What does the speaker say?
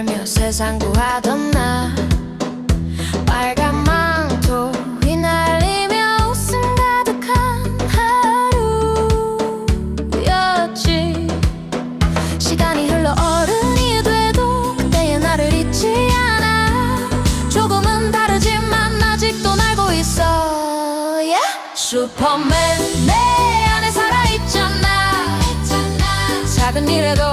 떨며 세상 구하던 나. 빨간 망토 휘날리며 웃음 가득한 하루였지. 시간이 흘러 어른이 돼도 그때의 나를 잊지 않아. 조금은 다르지만 아직도 날고 있어. Yeah? 슈퍼맨 내 안에 살아있잖아. 작은 일에도